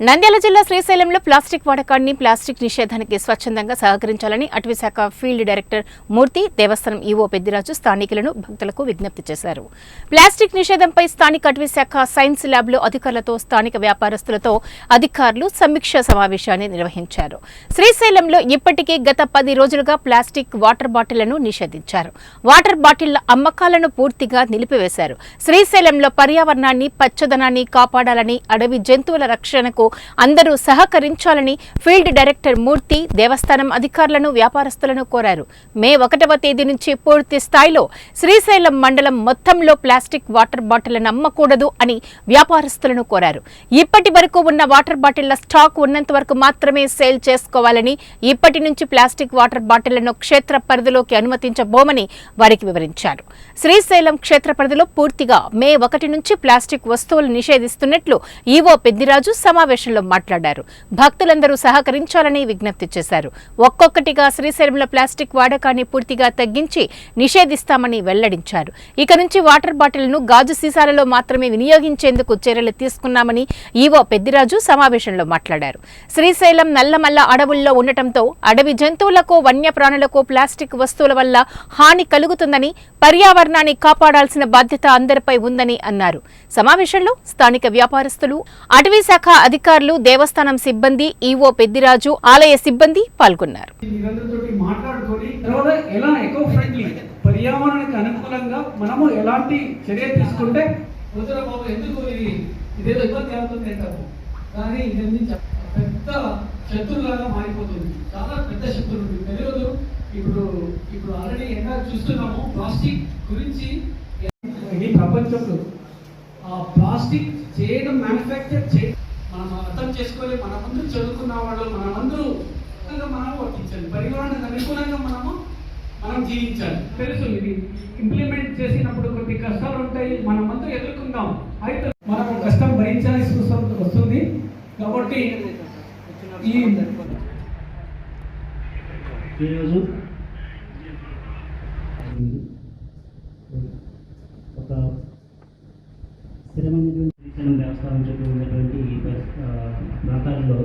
నంద్యాల జిల్లా శ్రీశైలంలో ప్లాస్టిక్ వాడకాన్ని ప్లాస్టిక్ నిషేధానికి స్వచ్ఛందంగా సహకరించాలని అటవీశాఖ ఫీల్డ్ డైరెక్టర్ మూర్తి దేవస్థానం ఈవో పెద్దిరాజు స్థానికులను భక్తులకు విజ్ఞప్తి చేశారు. ప్లాస్టిక్ నిషేధంపై స్థానిక అటవీశాఖ సైన్స్ ల్యాబ్లో అధికారులతో స్థానిక వ్యాపారస్తులతో అధికారులు సమీక్ష సమావేశాన్ని నిర్వహించారు. శ్రీశైలంలో ఇప్పటికే గత పది రోజులుగా ప్లాస్టిక్ వాటర్ బాటిళ్ళను నిషేధించారు. వాటర్ బాటిళ్ళ అమ్మకాలను పూర్తిగా నిలిపివేశారు. శ్రీశైలంలో పర్యావరణాన్ని పచ్చదనాన్ని కాపాడాలని అడవి జంతువుల రక్షణకు అందరూ సహకరించాలని ఫీల్డ్ డైరెక్టర్ మూర్తి దేవస్థానం అధికారులను వ్యాపారస్తులను కోరారు. మే ఒకటవ తేదీ నుంచి పూర్తి స్థాయిలో శ్రీశైలం మండలం మొత్తంలో ప్లాస్టిక్ వాటర్ బాటిళ్ళను అమ్మకూడదు అని వ్యాపారస్తులను కోరారు. ఇప్పటి వరకు ఉన్న వాటర్ బాటిళ్ళ స్టాక్ ఉన్నంత వరకు మాత్రమే సేల్ చేసుకోవాలని ఇప్పటి నుంచి ప్లాస్టిక్ వాటర్ బాటిళ్ళను క్షేత్ర పరిధిలోకి అనుమతించబోమని వారికి వివరించారు. శ్రీశైలం క్షేత్ర పరిధిలో పూర్తిగా మే ఒకటి నుంచి ప్లాస్టిక్ వస్తువులు నిషేధిస్తున్నట్లు ఈవో పెద్దిరాజు సమావేశంలో మాట్లాడారు. భక్తులందరూ సహకరించాలని విజ్ఞప్తి చేశారు. ఒక్కొక్కటిగా శ్రీశైలంలో ప్లాస్టిక్ వాడకాన్ని పూర్తిగా తగ్గించి నిషేధిస్తామని వెల్లడించారు. ఇక నుంచి వాటర్ బాటిల్ను గాజు సీసాలలో మాత్రమే వినియోగించేందుకు చర్యలు తీసుకున్నామని ఈవో పెద్దిరాజు సమావేశంలో మాట్లాడారు. శ్రీశైలం నల్లమల్ల అడవుల్లో ఉండటంతో అడవి జంతువులకు వన్యప్రాణులకు ప్లాస్టిక్ వస్తువుల వల్ల హాని కలుగుతుందని పర్యావరణాన్ని కాపాడాల్సిన బాధ్యత అందరిపై ఉందని అన్నారు. సమావేశంలో స్థానిక వ్యాపారస్తులు అటవీ శాఖ అధికారులు దేవస్థానం సిబ్బంది ఈవో పెద్దిరాజు ఆలయ సిబ్బంది పాల్గొన్నారు. మీరందరితోటి మాట్లాడుకొని తర్వాత ఎలా ఎకో ఫ్రెండ్లీ పర్యావరణానికి అనుకూలంగా మనము ఎలాంటి చర్య తీసుకుంటే వద్దురా బాబు ఎందుకు ఇది? ఇదేదో ఇబ్బంది అవుతుంది అంటారు. కానీ ఇది పెద్ద శత్రువులాగా మారిపోతుంది. చాలా పెద్ద శత్రువు ఉంది. తెలియదు. ఇప్పుడు ఇప్పుడు ఆల్రెడీ ఎండా చూస్తున్నాము. ప్లాస్టిక్ గురించి ఇది ప్రపంచంలో ఆ ప్లాస్టిక్ చేయడం మ్యానుఫ్యాక్చర్ చే మనం మనమందరూ చదువుకున్న వాళ్ళు మనమందరూ మనం వర్తించాలి. పర్యావరణానికి అనుకూలంగా మనము మనం జీవించాలి. తెలుసు ఇది. ఇంప్లిమెంట్ చేసినప్పుడు కొన్ని కష్టాలు ఉంటాయి మనమందరూ ఎదుర్కొందాం. అయితే మనకు కష్టం భరించాల్సి వస్తుంది. కాబట్టి ఈ ఈరోజు ఒక స్థిరమైన దేవస్థానం చెప్పి Makan,